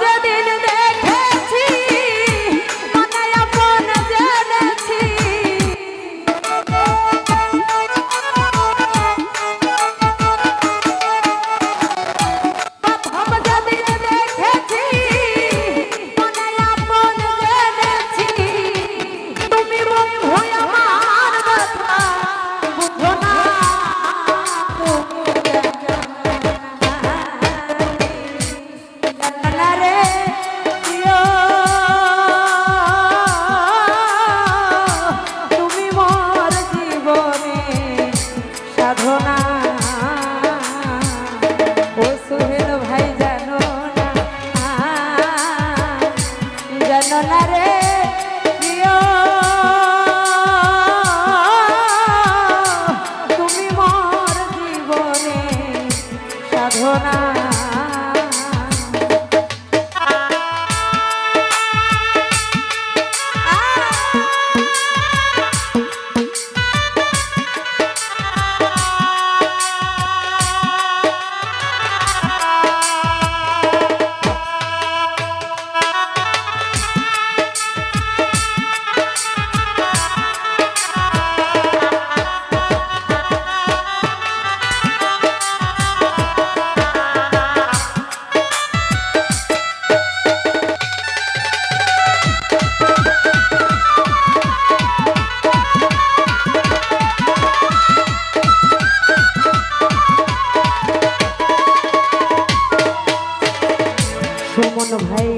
যেদিন দে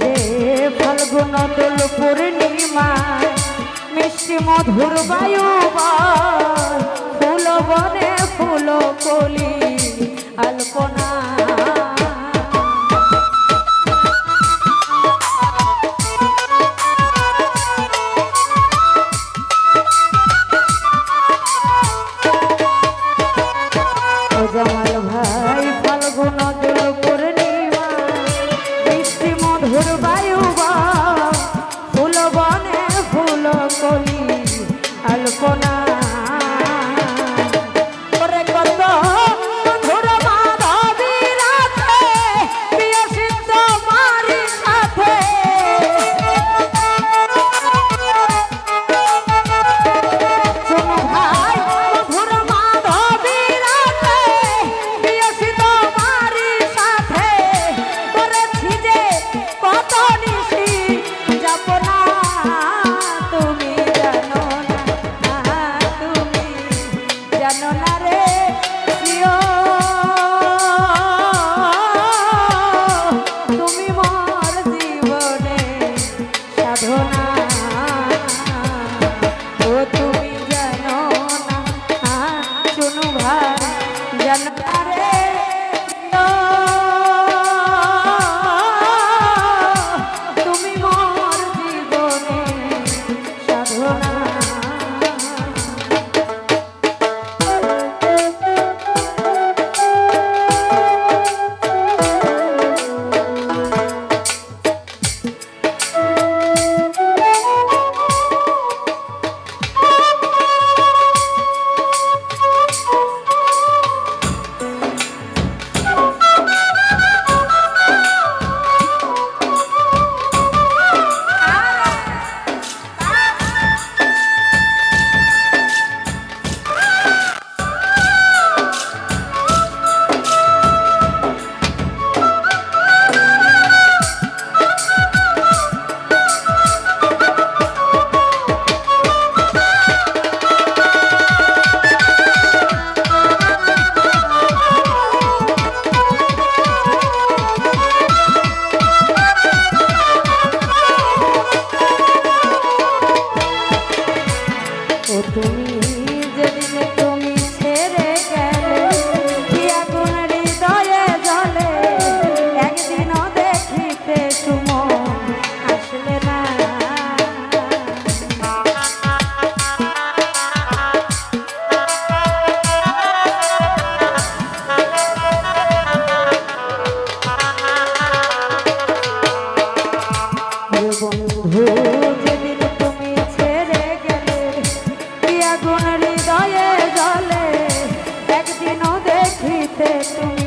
রে ফাল্গুন দোল পূর্ণিমা মিষ্টি মধুর বায়ু ফুল বনে ফুল কলি আলপনা Mariana. খুশিতে তুমি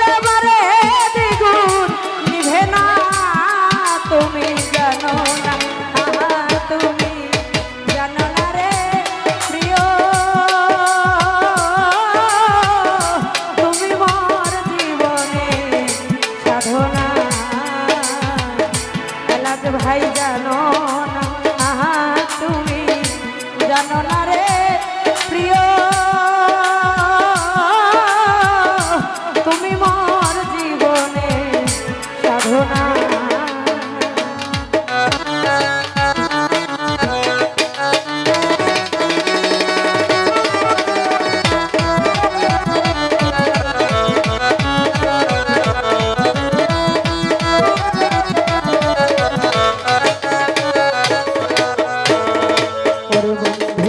বারে বারে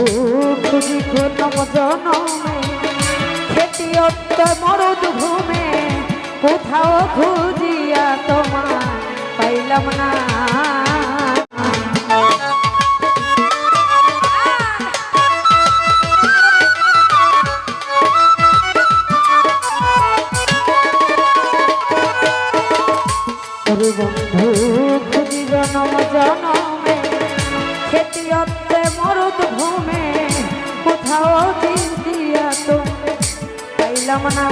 দুঃখ বিঘ্নতম জনমে সেটি অত্যম মরুভূমে কোথাও খুঁজিয়া তোমার পাইলাম না। বন্ধু খুঁজি জনম জনম কোথাও দিন দিয়া তো পাইলাম না।